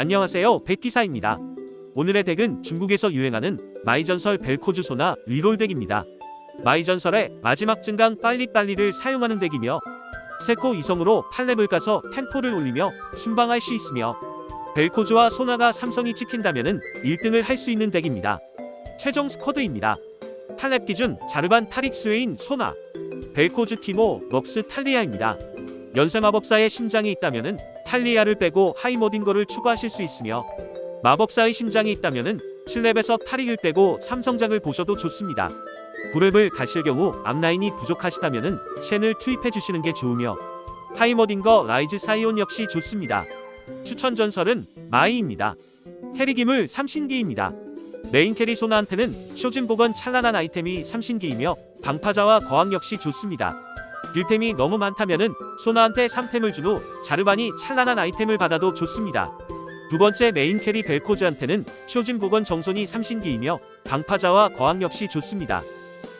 안녕하세요 백기사입니다. 오늘의 덱은 중국에서 유행하는 마이전설 벨코즈 소나 리롤 덱입니다. 마이전설의 마지막 증강 빨리빨리를 사용하는 덱이며 세코 이성으로 8렙을 가서 템포를 올리며 순방할 수 있으며 벨코즈와 소나가 삼성이 찍힌다면 1등을 할 수 있는 덱입니다. 최종 스쿼드입니다. 8렙 기준 자르반 타릭 스웨인 소나 벨코즈 티모 럭스 탈리아입니다. 연쇄 마법사의 심장이 있다면은 탈리아를 빼고 하이머딩거를 추가하실 수 있으며 마법사의 심장이 있다면은 7렙에서 타릭을 빼고 삼성작을 보셔도 좋습니다. 9렙을 가실 경우 앞라인이 부족하시다면은 쉔을 투입해 주시는 게 좋으며 하이머딩거 라이즈 사이온 역시 좋습니다. 추천 전설은 마이입니다. 캐리 기물 삼신기입니다. 메인 캐리 소나한테는 쇼진 복원 찬란한 아이템이 삼신기이며 방파자와 거항 역시 좋습니다. 빌템이 너무 많다면은 소나한테 3템을 준 후 자르반이 찬란한 아이템을 받아도 좋습니다. 두 번째 메인 캐리 벨코즈한테는 쇼진 복원 정손이 삼신기이며 방파자와 거항 역시 좋습니다.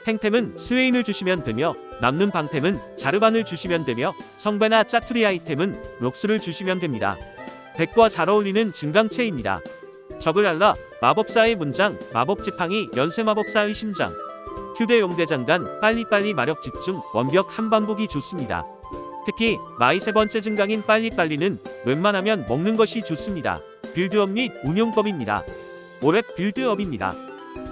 탱템은 스웨인을 주시면 되며 남는 방템은 자르반을 주시면 되며 성배나 짜투리 아이템은 록스를 주시면 됩니다. 덱과 잘 어울리는 증강체입니다. 적을 알라 마법사의 문장 마법지팡이 연쇄마법사의 심장 휴대용 대장간 빨리빨리 마력 집중 원벽 한 반복이 좋습니다. 특히 마이 세 번째 증강인 빨리빨리는 웬만하면 먹는 것이 좋습니다. 빌드업 및 운용법입니다. 오랩 빌드업입니다.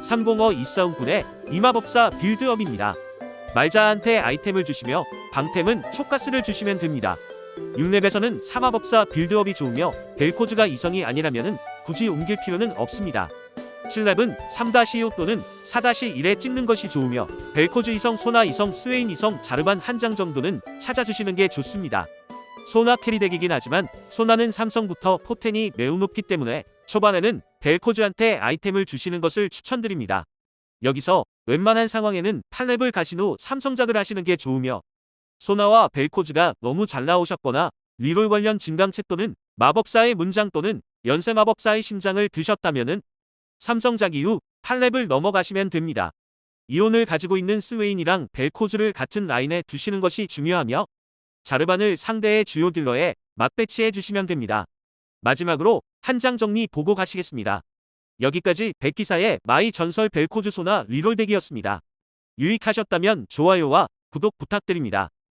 305 이싸움꾼의 이마법사 빌드업입니다. 말자한테 아이템을 주시며 방템은 촉가스를 주시면 됩니다. 6렙에서는 사마법사 빌드업이 좋으며 벨코즈가 이성이 아니라면 굳이 옮길 필요는 없습니다. 7렙은 3-2 또는 4-1에 찍는 것이 좋으며 벨코즈 이성, 소나 이성, 스웨인 이성, 자르반 한 장 정도는 찾아주시는 게 좋습니다. 소나 캐리덱이긴 하지만 소나는 삼성부터 포텐이 매우 높기 때문에 초반에는 벨코즈한테 아이템을 주시는 것을 추천드립니다. 여기서 웬만한 상황에는 8렙을 가신 후 삼성작을 하시는 게 좋으며 소나와 벨코즈가 너무 잘 나오셨거나 리롤 관련 진강책 또는 마법사의 문장 또는 연쇄 마법사의 심장을 드셨다면 은 삼성작 이후 8렙을 넘어가시면 됩니다. 이온을 가지고 있는 스웨인이랑 벨코즈를 같은 라인에 두시는 것이 중요하며 자르반을 상대의 주요 딜러에 맞배치해 주시면 됩니다. 마지막으로 한 장 정리 보고 가시겠습니다. 여기까지 백기사의 마이 전설 벨코즈 소나 리롤덱이었습니다. 유익하셨다면 좋아요와 구독 부탁드립니다.